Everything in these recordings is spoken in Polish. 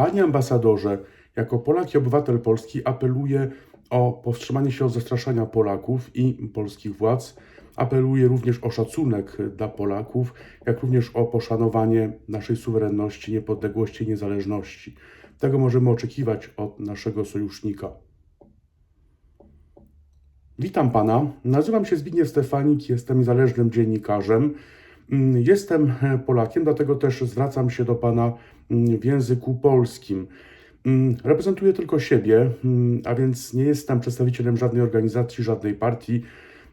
Panie ambasadorze, jako Polak i obywatel Polski apeluję o powstrzymanie się od zastraszania Polaków i polskich władz. Apeluję również o szacunek dla Polaków, jak również o poszanowanie naszej suwerenności, niepodległości i niezależności. Tego możemy oczekiwać od naszego sojusznika. Witam pana. Nazywam się Zbigniew Stefanik, jestem niezależnym dziennikarzem. Mm, Jestem e, Polakiem, dlatego też zwracam się do pana w języku polskim. Mm, Reprezentuję tylko siebie, mm, a więc nie jestem przedstawicielem żadnej organizacji, żadnej partii.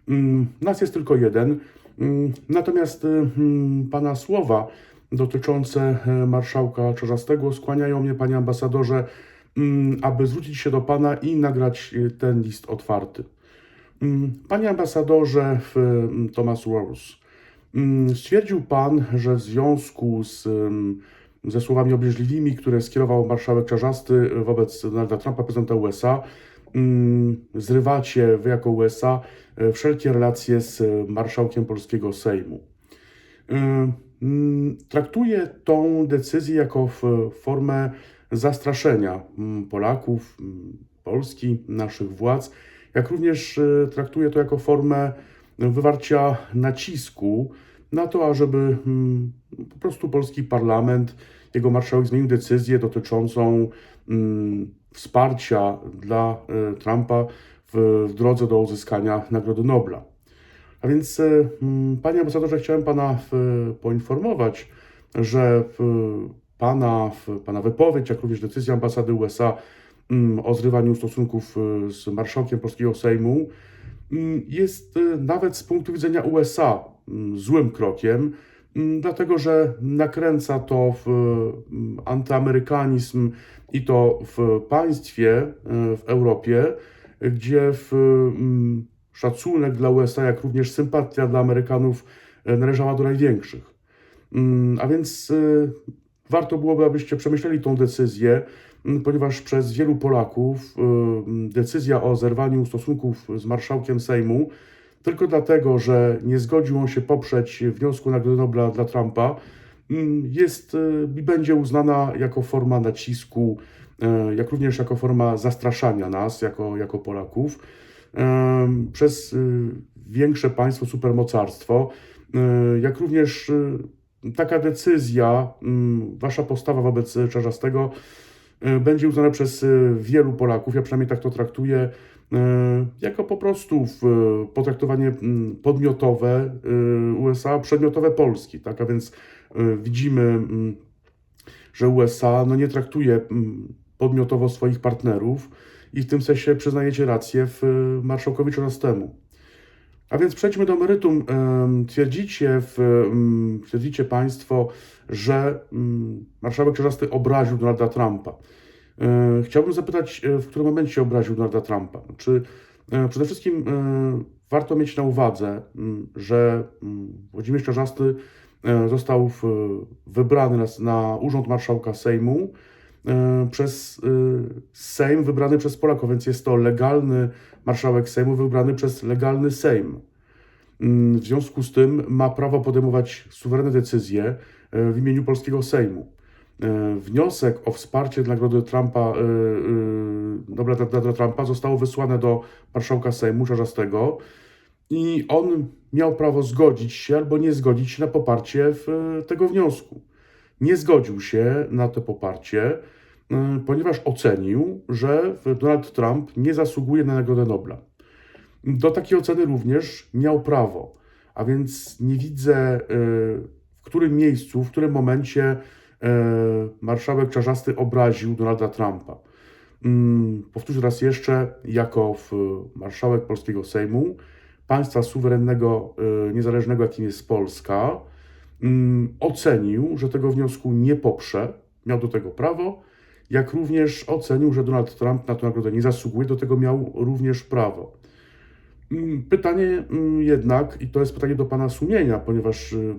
Mm, Nas jest tylko jeden. Mm, Natomiast y, mm, pana słowa dotyczące e, marszałka Czarzastego skłaniają mnie, panie ambasadorze, mm, aby zwrócić się do pana i nagrać y, ten list otwarty. Mm, Panie ambasadorze mm, Thomas Rose, mm, stwierdził Pan, że w związku z, mm, ze słowami obrzydliwymi, które skierował marszałek Czarzasty wobec Donalda Trumpa, prezydenta USA, mm, zrywacie Wy jako USA e, wszelkie relacje z marszałkiem polskiego Sejmu. Y, mm, Traktuję tą decyzję jako formę zastraszenia mm, Polaków, Polski, naszych władz, jak również traktuję to jako formę wywarcia nacisku na to, ażeby mm, po prostu polski parlament, jego marszałek zmienił decyzję dotyczącą mm, wsparcia dla y, Trumpa w, drodze do uzyskania Nagrody Nobla. A więc, e, mm, panie ambasadorze, chciałem pana poinformować, że pana, pana wypowiedź, jak również decyzja ambasady USA o zrywaniu stosunków e, z marszałkiem polskiego Sejmu jest e, nawet z punktu widzenia USA złym krokiem, mm, dlatego że nakręca to w mm, antyamerykanizm i to w państwie, e, w Europie, gdzie w mm, szacunek dla USA, jak również sympatia dla Amerykanów e, należała do największych. Mm, A więc e, warto byłoby, abyście przemyśleli tą decyzję, ponieważ przez wielu Polaków decyzja o zerwaniu stosunków z marszałkiem Sejmu tylko dlatego, że nie zgodził on się poprzeć wniosku Nagrody Nobla dla Trumpa, m, jest e, i będzie uznana jako forma nacisku, e, jak również jako forma zastraszania nas, jako, jako Polaków. Em, przez y, większe państwo, supermocarstwo, y, jak również y, taka decyzja, mm, wasza postawa wobec Czarzastego y, będzie uznana przez y, wielu Polaków, ja przynajmniej tak to traktuję, y, jako po prostu w- potraktowanie mm, podmiotowe y, USA, przedmiotowe Polski, tak, a więc y, widzimy, mm, że USA no, nie traktuje mm, podmiotowo swoich partnerów, i w tym sensie przyznajecie rację w y, marszałkowi Czarzastemu. A więc przejdźmy do meritum. Twierdzicie, w, twierdzicie Państwo, że marszałek Czarzasty obraził Donalda Trumpa. E, Chciałbym zapytać, e, w którym momencie obraził Donalda Trumpa? Czy e, przede wszystkim warto mieć na uwadze, że Włodzimierz Czarzasty został wybrany na, urząd marszałka Sejmu przez Sejm wybrany przez Polaków, więc jest to legalny marszałek Sejmu wybrany przez legalny Sejm. W związku z tym ma prawo podejmować suwerenne decyzje w imieniu polskiego Sejmu. E, Wniosek o wsparcie nagrody Trumpa, e, e, Nobla dla, dla Trumpa został wysłany do marszałka Sejmu Czarzastego i on miał prawo zgodzić się albo nie zgodzić się na poparcie tego wniosku. Nie zgodził się na to poparcie, ponieważ ocenił, że Donald Trump nie zasługuje na Nagrodę Nobla. Do takiej oceny również miał prawo, a więc nie widzę, w którym miejscu, w którym momencie marszałek Czarzasty obraził Donalda Trumpa. Mm, Powtórzę raz jeszcze, jako marszałek polskiego Sejmu, państwa suwerennego, e, niezależnego, jakim jest Polska, mm, ocenił, że tego wniosku nie poprze, miał do tego prawo, jak również ocenił, że Donald Trump na tę nagrodę nie zasługuje, do tego miał również prawo. Mm, Pytanie mm, jednak, i to jest pytanie do Pana sumienia, ponieważ y,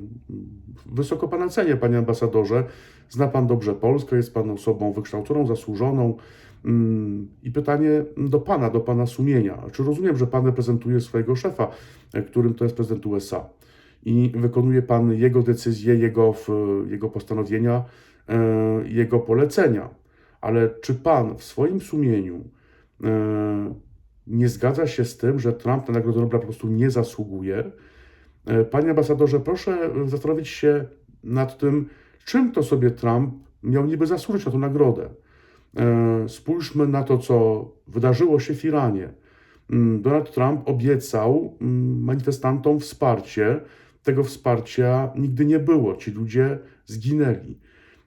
wysoko Pana cenię, Panie Ambasadorze, zna Pan dobrze Polskę, jest Pan osobą wykształconą, zasłużoną. Mm, I pytanie do Pana, do Pana sumienia. Czy rozumiem, że Pan reprezentuje swojego szefa, e, którym to jest prezydent USA i wykonuje Pan jego decyzje, jego, jego postanowienia, e, jego polecenia? ale czy pan w swoim sumieniu e, nie zgadza się z tym, że Trump na Nagrodę Nobla po prostu nie zasługuje? E, Panie ambasadorze, proszę zastanowić się nad tym, czym to sobie Trump miał niby zasłużyć na tę nagrodę. E, Spójrzmy na to, co wydarzyło się w Iranie. Mm, Donald Trump obiecał mm, manifestantom wsparcie. Tego wsparcia nigdy nie było. Ci ludzie zginęli.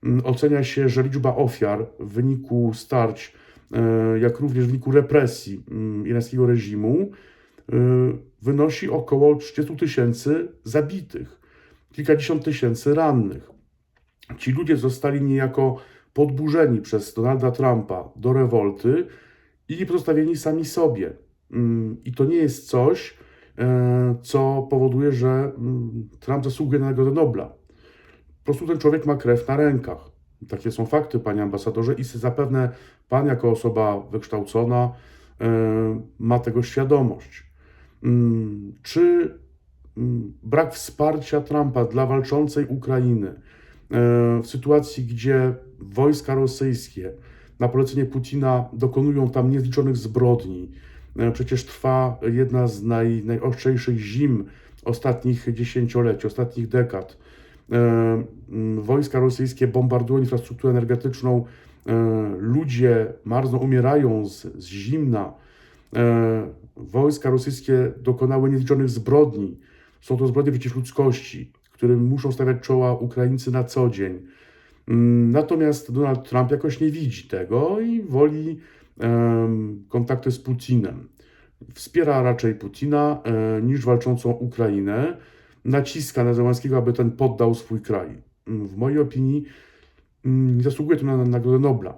Mm, Ocenia się, że liczba ofiar w wyniku starć, e, jak również w wyniku represji mm, irańskiego reżimu, e, wynosi około 30 tysięcy zabitych, kilkadziesiąt tysięcy rannych. Ci ludzie zostali niejako podburzeni przez Donalda Trumpa do rewolty i pozostawieni sami sobie. Mm, I to nie jest coś, e, co powoduje, że mm, Trump zasługuje na Nagrodę Nobla. Po prostu ten człowiek ma krew na rękach. Takie są fakty, panie ambasadorze, i zapewne pan, jako osoba wykształcona, e, ma tego świadomość. Mm, Czy mm, brak wsparcia Trumpa dla walczącej Ukrainy e, w sytuacji, gdzie wojska rosyjskie na polecenie Putina dokonują tam niezliczonych zbrodni, e, przecież trwa jedna z naj, najostrzejszych zim ostatnich dziesięcioleci, ostatnich dekad. Mm, Wojska rosyjskie bombardują infrastrukturę energetyczną, ludzie marzną, umierają z, z zimna. E, Wojska rosyjskie dokonały niezliczonych zbrodni. Są to zbrodnie przeciw ludzkości, którym muszą stawiać czoła Ukraińcy na co dzień. Mm, Natomiast Donald Trump jakoś nie widzi tego i woli kontakty z Putinem. Wspiera raczej Putina e, niż walczącą Ukrainę. Naciska na Zełenskiego, aby ten poddał swój kraj. Mm, W mojej opinii nie zasługuje to na na Nagrodę Nobla.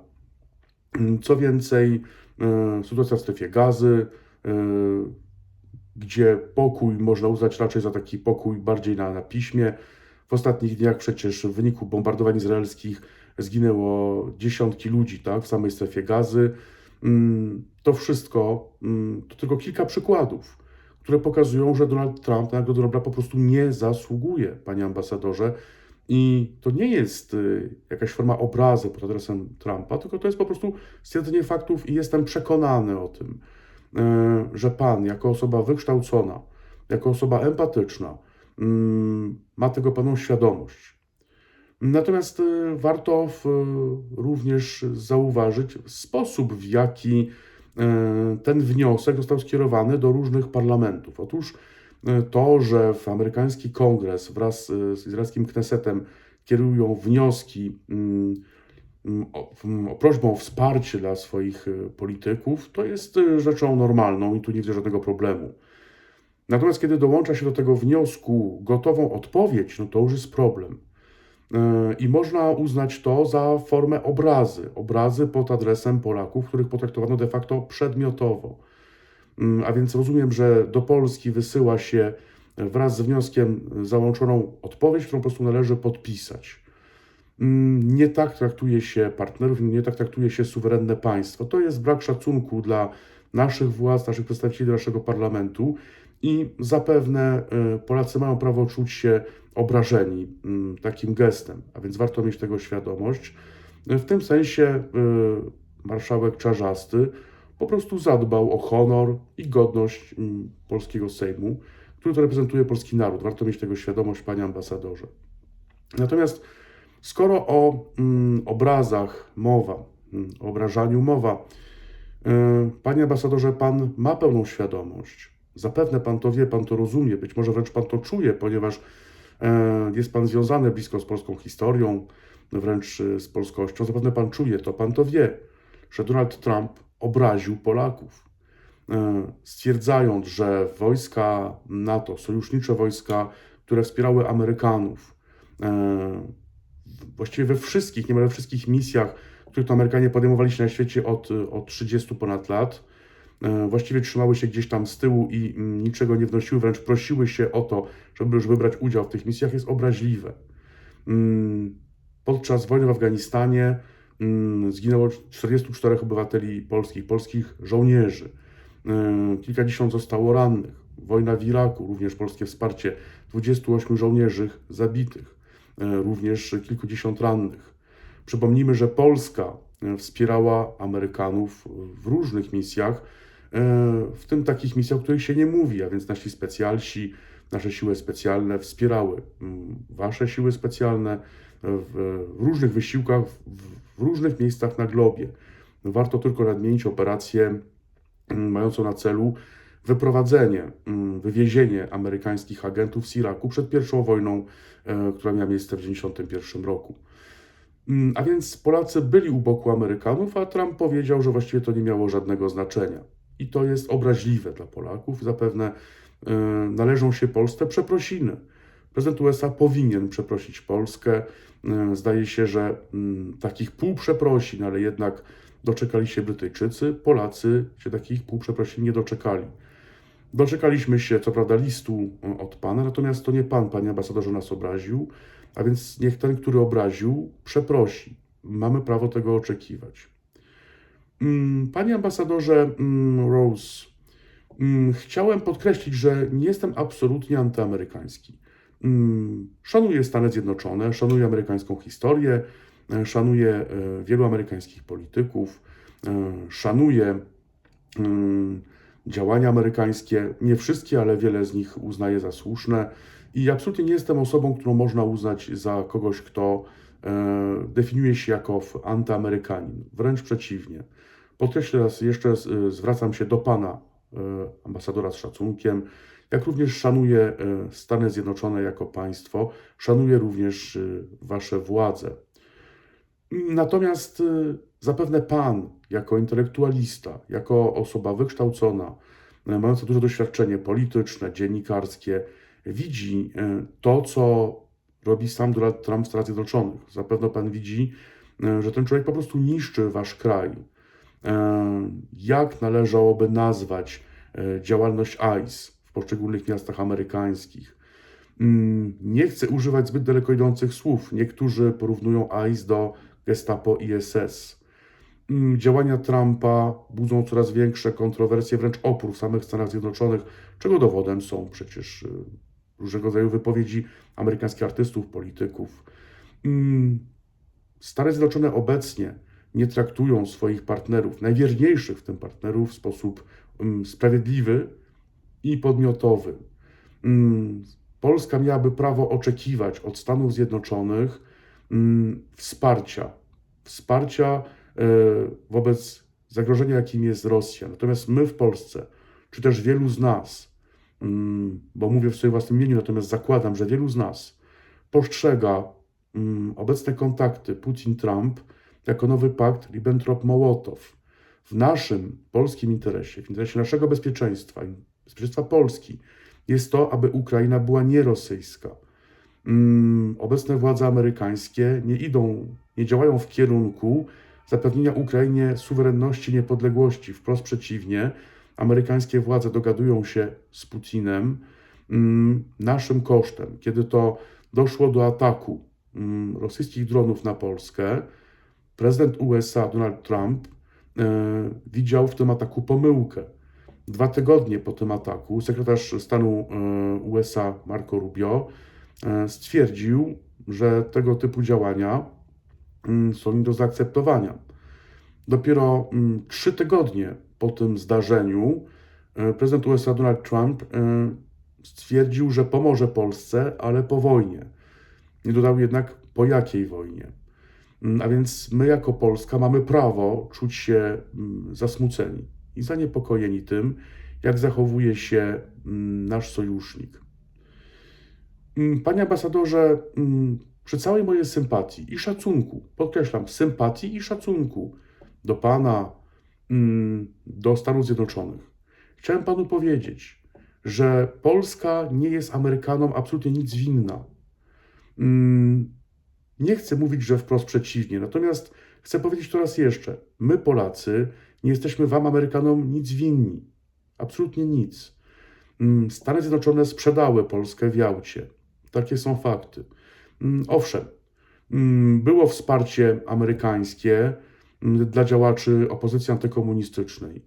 Mm, Co więcej, e, sytuacja w strefie gazy, e, gdzie pokój można uznać raczej za taki pokój bardziej na, na piśmie. W ostatnich dniach przecież w wyniku bombardowań izraelskich zginęło dziesiątki ludzi tak, w samej strefie gazy. Mm, To wszystko mm, to tylko kilka przykładów, które pokazują, że Donald Trump na Nagrodę Nobla po prostu nie zasługuje, panie ambasadorze. I to nie jest y, jakaś forma obrazy pod adresem Trumpa, tylko to jest po prostu stwierdzenie faktów i jestem przekonany o tym, e, że pan, jako osoba wykształcona, jako osoba empatyczna, mm, ma tego pełną świadomość. Natomiast y, warto również zauważyć sposób, w jaki ten wniosek został skierowany do różnych parlamentów. Otóż to, że w amerykański kongres wraz e, z izraelskim Knesetem kierują wnioski mm, mm, o, mm, o prośbą o wsparcie dla swoich e, polityków, to jest rzeczą normalną i tu nie widzę żadnego problemu. Natomiast kiedy dołącza się do tego wniosku gotową odpowiedź, no to już jest problem. I można uznać to za formę obrazy. Obrazy pod adresem Polaków, których potraktowano de facto przedmiotowo. Mm, A więc rozumiem, że do Polski wysyła się wraz z wnioskiem załączoną odpowiedź, którą po prostu należy podpisać. Mm, Nie tak traktuje się partnerów, nie tak traktuje się suwerenne państwo. To jest brak szacunku dla naszych władz, naszych przedstawicieli, naszego parlamentu i zapewne e, Polacy mają prawo czuć się obrażeni mm, takim gestem, a więc warto mieć tego świadomość. W tym sensie e, marszałek Czarzasty po prostu zadbał o honor i godność mm, polskiego Sejmu, który to reprezentuje polski naród. Warto mieć tego świadomość, panie ambasadorze. Natomiast skoro o mm, obrazach mowa, mm, o obrażaniu mowa, e, panie ambasadorze, pan ma pełną świadomość. Zapewne pan to wie, pan to rozumie, być może wręcz pan to czuje, ponieważ e, jest pan związany blisko z polską historią, wręcz e, z polskością. Zapewne pan czuje to, pan to wie, że Donald Trump obraził Polaków, e, stwierdzając, że wojska NATO, sojusznicze wojska, które wspierały Amerykanów, e, właściwie we wszystkich, niemal we wszystkich misjach, które to Amerykanie podejmowali się na świecie od, od 30 ponad lat, e, właściwie trzymały się gdzieś tam z tyłu i mm, niczego nie wnosiły, wręcz prosiły się o to, żeby już wybrać udział w tych misjach, jest obraźliwe. Mm, Podczas wojny w Afganistanie zginęło 44 obywateli polskich, polskich żołnierzy. E, Kilkadziesiąt zostało rannych. Wojna w Iraku, również polskie wsparcie, 28 żołnierzy zabitych, e, również kilkudziesiąt rannych. Przypomnijmy, że Polska wspierała Amerykanów w różnych misjach, w tym takich misjach, o których się nie mówi, a więc nasi specjalsi, nasze siły specjalne wspierały mm, wasze siły specjalne w różnych wysiłkach, w- w różnych miejscach na globie. Warto tylko nadmienić operację mm, mającą na celu wyprowadzenie, mm, wywiezienie amerykańskich agentów z Iraku przed pierwszą wojną, e, która miała miejsce w 1991 roku. Mm, A więc Polacy byli u boku Amerykanów, a Trump powiedział, że właściwie to nie miało żadnego znaczenia. I to jest obraźliwe dla Polaków. Zapewne e, należą się Polsce przeprosiny. Prezydent USA powinien przeprosić Polskę. E, Zdaje się, że mm, takich półprzeprosin, ale jednak doczekali się Brytyjczycy. Polacy się takich półprzeprosin nie doczekali. Doczekaliśmy się, co prawda, listu e, od pana, natomiast to nie pan, panie ambasadorze, nas obraził, a więc niech ten, który obraził, przeprosi. Mamy prawo tego oczekiwać. Mm, Panie ambasadorze mm, Rose, chciałem podkreślić, że nie jestem absolutnie antyamerykański. Mm, Szanuję Stany Zjednoczone, szanuję amerykańską historię, e, szanuję e, wielu amerykańskich polityków, e, szanuję mm, działania amerykańskie. Nie wszystkie, ale wiele z nich uznaję za słuszne. I absolutnie nie jestem osobą, którą można uznać za kogoś, kto definiuje się jako antyamerykanin. Wręcz przeciwnie. Podkreślę raz jeszcze, zwracam się do pana ambasadora z szacunkiem, jak również szanuję e, Stany Zjednoczone jako państwo, szanuję również e, wasze władze. Natomiast y, zapewne Pan, jako intelektualista, jako osoba wykształcona, y, mająca duże doświadczenie polityczne, dziennikarskie, widzi to, co robi sam Donald Trump w Stanach Zjednoczonych. Zapewne Pan widzi, że ten człowiek po prostu niszczy Wasz kraj. Jak należałoby nazwać działalność ICE poszczególnych miastach amerykańskich? Mm, Nie chcę używać zbyt daleko idących słów. Niektórzy porównują ICE do Gestapo i SS. Mm, Działania Trumpa budzą coraz większe kontrowersje, wręcz opór w samych Stanach Zjednoczonych, czego dowodem są przecież y, różnego rodzaju wypowiedzi amerykańskich artystów, polityków. Mm, Stany Zjednoczone obecnie nie traktują swoich partnerów, najwierniejszych w tym partnerów, w sposób sprawiedliwy i podmiotowy. Mm, Polska miałaby prawo oczekiwać od Stanów Zjednoczonych mm, wsparcia, wsparcia e, wobec zagrożenia, jakim jest Rosja. Natomiast my w Polsce, czy też wielu z nas, mm, bo mówię w swoim własnym imieniu, natomiast zakładam, że wielu z nas postrzega obecne kontakty Putin-Trump jako nowy pakt Ribbentrop-Mołotow. W naszym polskim interesie, w interesie naszego bezpieczeństwa bezpieczeństwa Polski jest to, aby Ukraina była nierosyjska. Mm, Obecne władze amerykańskie nie idą, nie działają w kierunku zapewnienia Ukrainie suwerenności, niepodległości. Wprost przeciwnie, amerykańskie władze dogadują się z Putinem mm, naszym kosztem. Kiedy to doszło do ataku mm, rosyjskich dronów na Polskę, prezydent USA Donald Trump e, widział w tym ataku pomyłkę. Dwa tygodnie po tym ataku sekretarz stanu e, USA Marco Rubio e, stwierdził, że tego typu działania mm, są nie do zaakceptowania. Dopiero mm, trzy tygodnie po tym zdarzeniu e, prezydent USA Donald Trump stwierdził, że pomoże Polsce, ale po wojnie. Nie dodał jednak po jakiej wojnie. Mm, A więc my, jako Polska, mamy prawo czuć się zasmuceni i zaniepokojeni tym, jak zachowuje się mm, nasz sojusznik. Mm, Panie ambasadorze, mm, przy całej mojej sympatii i szacunku, podkreślam, sympatii i szacunku do Pana, do Stanów Zjednoczonych, chciałem Panu powiedzieć, że Polska nie jest Amerykanom absolutnie nic winna. Nie chcę mówić, że wprost przeciwnie, natomiast chcę powiedzieć to raz jeszcze. My, Polacy, nie jesteśmy Wam, Amerykanom, nic winni. Absolutnie nic. Mm, Stany Zjednoczone sprzedały Polskę w Jałcie. Takie są fakty. Mm, Owszem, mm, było wsparcie amerykańskie dla działaczy opozycji antykomunistycznej.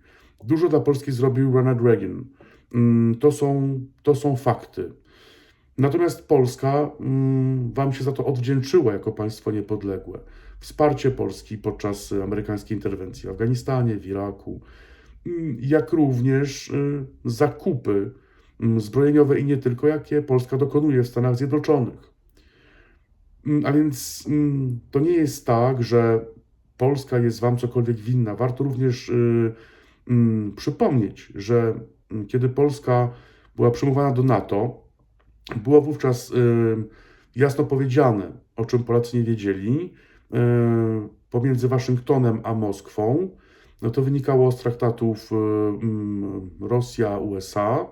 Dużo dla Polski zrobił Ronald Reagan. To są, to są fakty. Natomiast Polska Wam się za to odwdzięczyła jako państwo niepodległe. Wsparcie Polski podczas amerykańskiej interwencji w Afganistanie, w Iraku, mm, jak również y, zakupy mm, zbrojeniowe i nie tylko, jakie Polska dokonuje w Stanach Zjednoczonych. Mm, A więc to nie jest tak, że Polska jest Wam cokolwiek winna. Warto również y, przypomnieć, że kiedy Polska była przyjmowana do NATO, było wówczas y, jasno powiedziane, o czym Polacy nie wiedzieli, pomiędzy Waszyngtonem a Moskwą. No to wynikało z traktatów y, mm, Rosja-USA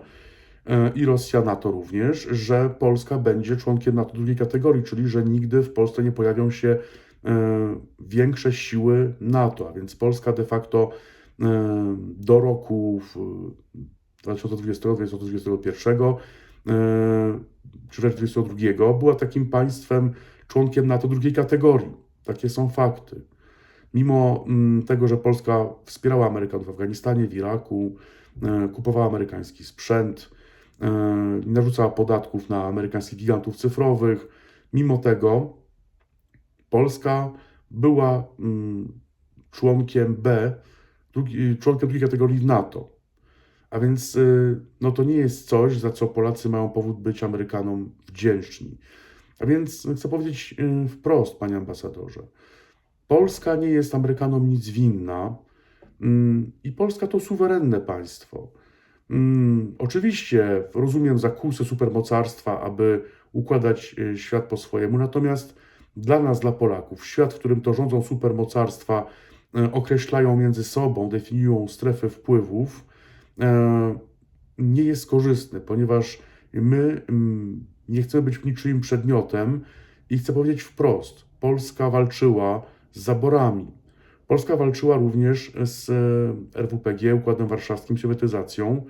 y, i Rosja-NATO również, że Polska będzie członkiem NATO drugiej kategorii, czyli że nigdy w Polsce nie pojawią się y, większe siły NATO, a więc Polska de facto y, do roku w 2020-2021 czy wręcz 2022 była takim państwem członkiem NATO drugiej kategorii. Takie są fakty. Mimo mm, tego, że Polska wspierała Amerykanów w Afganistanie, w Iraku, e, kupowała amerykański sprzęt, e, narzucała podatków na amerykańskich gigantów cyfrowych, mimo tego Polska była mm, członkiem B, członkiem drugiej kategorii NATO. A więc y, no to nie jest coś, za co Polacy mają powód być Amerykanom wdzięczni. A więc chcę powiedzieć y, wprost, panie ambasadorze, Polska nie jest Amerykanom nic winna mm, i Polska to suwerenne państwo. Mm, Oczywiście rozumiem zakusy supermocarstwa, aby układać y, świat po swojemu, natomiast dla nas, dla Polaków, świat, w którym to rządzą supermocarstwa, y, określają między sobą, definiują strefy wpływów, nie jest korzystny, ponieważ my nie chcemy być niczyim przedmiotem i chcę powiedzieć wprost, Polska walczyła z zaborami. Polska walczyła również z e, RWPG, Układem Warszawskim, sowietyzacją.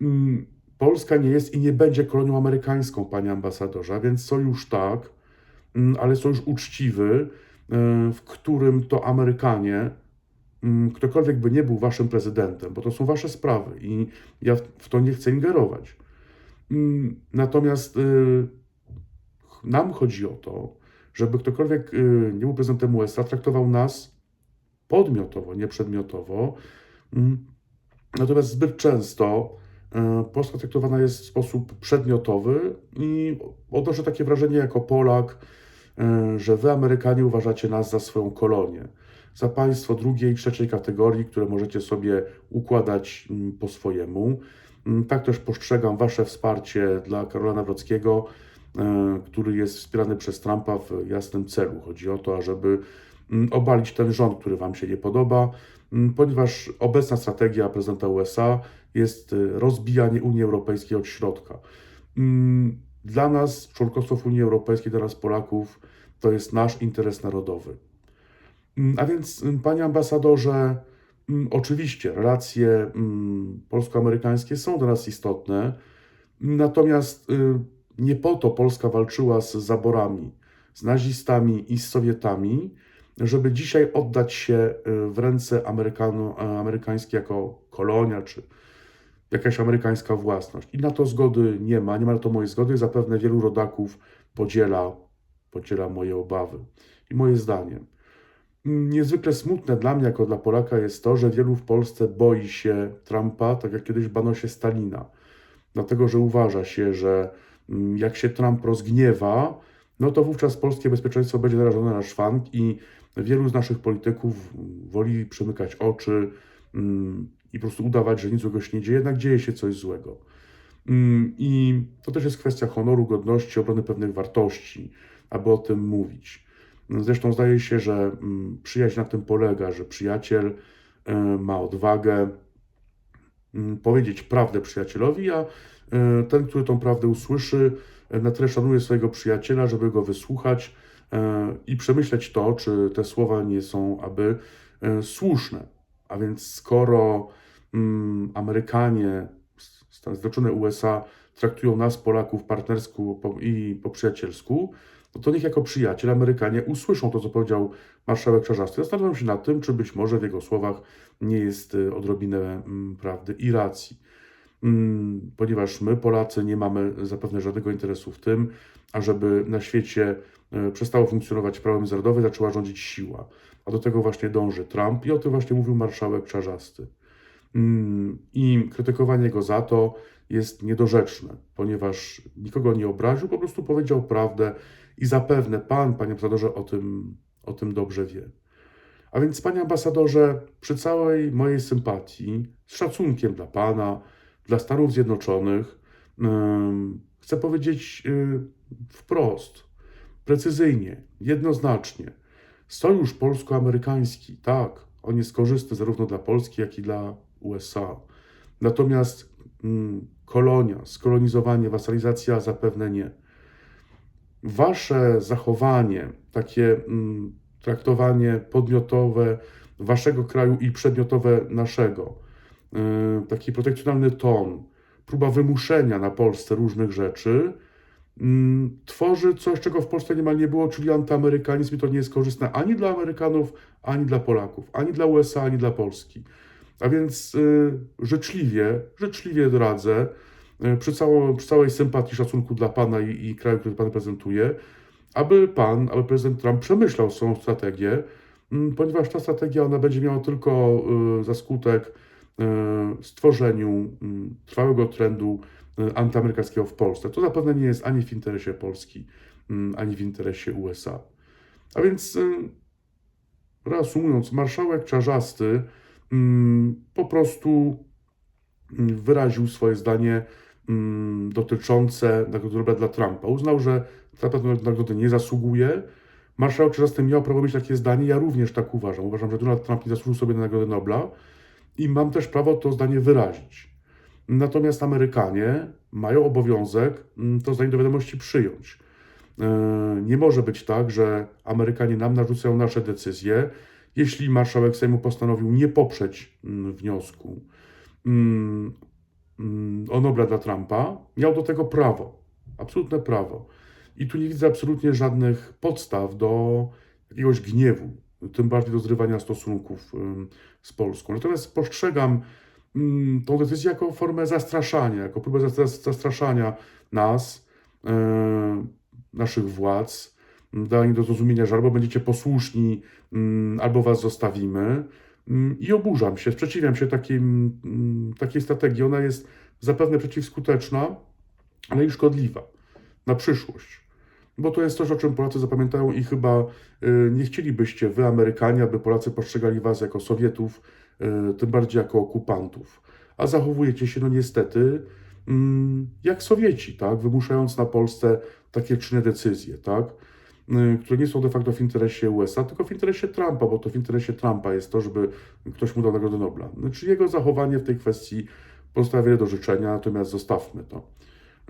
Mm, Polska nie jest i nie będzie kolonią amerykańską, panie ambasadorze, a więc sojusz tak, mm, ale sojusz uczciwy, e, w którym to Amerykanie, mm, ktokolwiek by nie był waszym prezydentem, bo to są wasze sprawy i ja w to nie chcę ingerować. Mm, Natomiast y, nam chodzi o to, żeby ktokolwiek y, nie był prezydentem USA, traktował nas podmiotowo, nie przedmiotowo. Mm, Natomiast zbyt często y, Polska traktowana jest w sposób przedmiotowy i odnoszę takie wrażenie jako Polak, że wy, Amerykanie, uważacie nas za swoją kolonię, za państwo drugiej, trzeciej kategorii, które możecie sobie układać mm, po swojemu. Mm, Tak też postrzegam wasze wsparcie dla Karola Nawrockiego, e, który jest wspierany przez Trumpa w jasnym celu. Chodzi o to, ażeby mm, obalić ten rząd, który wam się nie podoba, mm, ponieważ obecna strategia prezydenta USA jest y, rozbijanie Unii Europejskiej od środka. Dla nas członkostwo w Unii Europejskiej, dla nas Polaków, to jest nasz interes narodowy. A więc, panie ambasadorze, oczywiście relacje mm, polsko-amerykańskie są dla nas istotne, natomiast y, nie po to Polska walczyła z zaborami, z nazistami i z Sowietami, żeby dzisiaj oddać się y, w ręce amerykańskie jako kolonia czy jakaś amerykańska własność. I na to zgody nie ma, nie ma na to mojej zgody. Zapewne wielu rodaków podziela, podziela moje obawy i moje zdanie. Niezwykle smutne dla mnie, jako dla Polaka, jest to, że wielu w Polsce boi się Trumpa, tak jak kiedyś bano się Stalina. Dlatego, że uważa się, że mm, jak się Trump rozgniewa, no to wówczas polskie bezpieczeństwo będzie narażone na szwank i wielu z naszych polityków woli przymykać oczy mm, i po prostu udawać, że nic złego się nie dzieje, jednak dzieje się coś złego. Mm, I to też jest kwestia honoru, godności, obrony pewnych wartości, aby o tym mówić. Zresztą zdaje się, że mm, przyjaźń na tym polega, że przyjaciel e, ma odwagę mm, powiedzieć prawdę przyjacielowi, a e, ten, który tą prawdę usłyszy, e, na tyle szanuje swojego przyjaciela, żeby go wysłuchać i przemyśleć to, czy te słowa nie są aby słuszne. A więc skoro mm, Amerykanie, Stany Zjednoczone, USA traktują nas, Polaków, partnersku i po przyjacielsku, no to niech jako przyjaciel Amerykanie usłyszą to, co powiedział marszałek Czarzasty. Zastanawiam się nad tym, czy być może w jego słowach nie jest y, odrobinę mm, prawdy i racji. Mm, Ponieważ my, Polacy, nie mamy zapewne żadnego interesu w tym, ażeby na świecie e, przestało funkcjonować prawo międzynarodowe, zaczęła rządzić siła. A do tego właśnie dąży Trump i o tym właśnie mówił marszałek Czarzasty. Mm, I krytykowanie go za to jest niedorzeczne, ponieważ nikogo nie obraził, po prostu powiedział prawdę i zapewne pan, panie ambasadorze, o tym, o tym dobrze wie. A więc, panie ambasadorze, przy całej mojej sympatii, z szacunkiem dla pana, dla Stanów Zjednoczonych, chcę powiedzieć y, wprost, precyzyjnie, jednoznacznie. Sojusz polsko-amerykański, tak, on jest korzystny zarówno dla Polski, jak i dla USA. Natomiast mm, kolonia, skolonizowanie, wasalizacja zapewne nie. Wasze zachowanie, takie mm, traktowanie podmiotowe waszego kraju i przedmiotowe naszego, yy, taki protekcjonalny ton, próba wymuszenia na Polsce różnych rzeczy, mm, tworzy coś, czego w Polsce niemal nie było, czyli antyamerykanizm i to nie jest korzystne ani dla Amerykanów, ani dla Polaków, ani dla USA, ani dla Polski. A więc y, życzliwie, życzliwie radzę, y, przy, cało, przy całej sympatii, szacunku dla Pana i, i kraju, który Pan reprezentuje, aby Pan, aby prezydent Trump przemyślał swoją strategię, ponieważ ta strategia ona będzie miała tylko y, za skutek stworzeniu trwałego trendu antyamerykańskiego w Polsce. To zapewne nie jest ani w interesie Polski, ani w interesie USA. A więc reasumując, marszałek Czarzasty po prostu mm, wyraził swoje zdanie mm, dotyczące Nagrody Nobla dla Trumpa. Uznał, że Trump na nagrodę nie zasługuje. Marszałek Czarzasty miał prawo mieć takie zdanie, ja również tak uważam. Uważam, że Donald Trump nie zasłużył sobie na Nagrodę Nobla i mam też prawo to zdanie wyrazić. Natomiast Amerykanie mają obowiązek mm, to zdanie do wiadomości przyjąć. E, Nie może być tak, że Amerykanie nam narzucają nasze decyzje, jeśli marszałek Sejmu postanowił nie poprzeć mm, wniosku o Nobla dla Trumpa, miał do tego prawo, absolutne prawo. I tu nie widzę absolutnie żadnych podstaw do jakiegoś gniewu, tym bardziej do zrywania stosunków z Polską. Natomiast postrzegam tą decyzję jako formę zastraszania, jako próbę zas- zastraszania nas, yy, naszych władz, danie do zrozumienia, że albo będziecie posłuszni, mm, albo was zostawimy. Mm, I oburzam się, sprzeciwiam się takim, mm, takiej strategii. Ona jest zapewne przeciwskuteczna, ale i szkodliwa na przyszłość. Bo to jest coś, o czym Polacy zapamiętają i chyba y, nie chcielibyście wy, Amerykanie, aby Polacy postrzegali was jako Sowietów, y, tym bardziej jako okupantów. A zachowujecie się, no niestety, jak Sowieci, tak? Wymuszając na Polsce takie czyny decyzje, tak? Y, które nie są de facto w interesie USA, tylko w interesie Trumpa, bo to w interesie Trumpa jest to, żeby ktoś mu dał Nagrodę Nobla. Znaczy jego zachowanie w tej kwestii pozostawia wiele do życzenia, natomiast zostawmy to.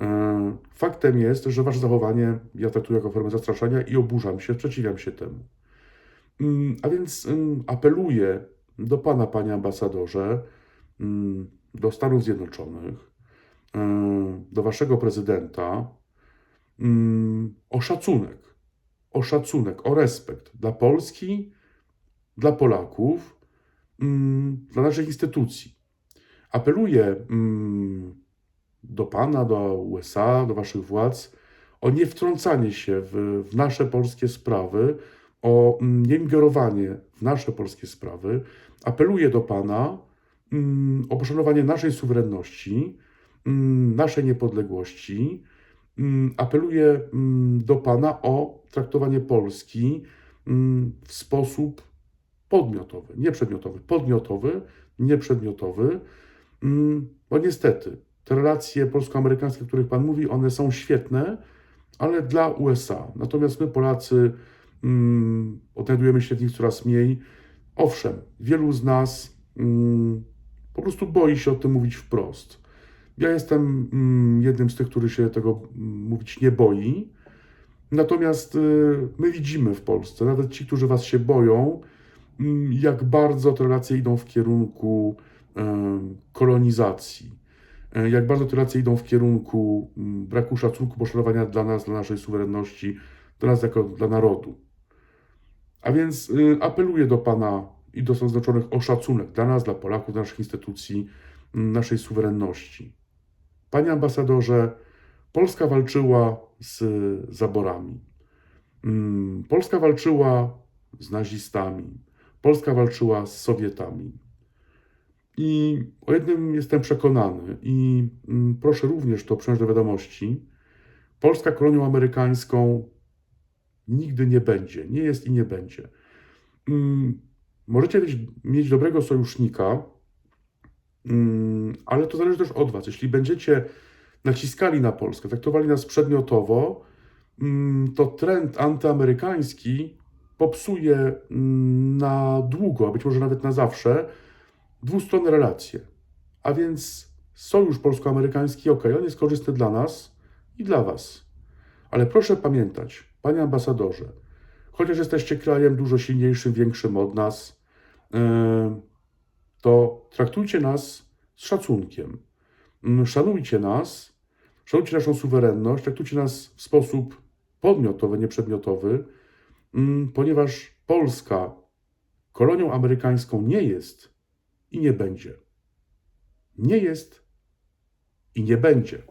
E, Faktem jest, że wasze zachowanie ja traktuję jako formę zastraszania i oburzam się, sprzeciwiam się temu. Mm, A więc mm, apeluję do pana, panie ambasadorze, do Stanów Zjednoczonych, do waszego prezydenta o szacunek, o szacunek, o respekt dla Polski, dla Polaków, mm, dla naszych instytucji. Apeluję mm, do Pana, do USA, do Waszych władz o niewtrącanie się w, w nasze polskie sprawy, o mm, nieingerowanie w nasze polskie sprawy. Apeluję do Pana o poszanowanie naszej suwerenności, naszej niepodległości. Mm, Apeluję mm, do Pana o traktowanie Polski mm, w sposób podmiotowy, nie przedmiotowy, podmiotowy, nie przedmiotowy. Mm, Bo niestety, te relacje polsko-amerykańskie, o których Pan mówi, one są świetne, ale dla USA. Natomiast my, Polacy, odnajdujemy się w nich coraz mniej. Owszem, wielu z nas po prostu boi się o tym mówić wprost. Ja jestem mm, jednym z tych, który się tego mm, mówić nie boi. Natomiast y, my widzimy w Polsce, nawet ci, którzy was się boją, mm, jak bardzo te relacje idą w kierunku em, kolonizacji, e, jak bardzo te relacje idą w kierunku braku szacunku, poszanowania dla nas, dla naszej suwerenności, dla nas jako dla narodu. A więc y, apeluję do Pana i do Stanów Zjednoczonych o szacunek dla nas, dla Polaków, dla naszych instytucji, naszej suwerenności. Panie ambasadorze, Polska walczyła z zaborami. Mm, Polska walczyła z nazistami, Polska walczyła z Sowietami. I o jednym jestem przekonany, i mm, proszę również to przyjąć do wiadomości: Polska kolonią amerykańską nigdy nie będzie, nie jest i nie będzie. Mm, Możecie mieć, dobrego sojusznika, ale to zależy też od Was. Jeśli będziecie naciskali na Polskę, traktowali nas przedmiotowo, mm, to trend antyamerykański popsuje mm, na długo, a być może nawet na zawsze, dwustronne relacje. A więc sojusz polsko-amerykański, ok, on jest korzystny dla nas i dla Was. Ale proszę pamiętać, panie ambasadorze, chociaż jesteście krajem dużo silniejszym, większym od nas, e, to traktujcie nas z szacunkiem. Mm, Szanujcie nas, szanujcie naszą suwerenność, traktujcie nas w sposób podmiotowy, nieprzedmiotowy, mm, ponieważ Polska kolonią amerykańską nie jest i nie będzie. Nie jest i nie będzie.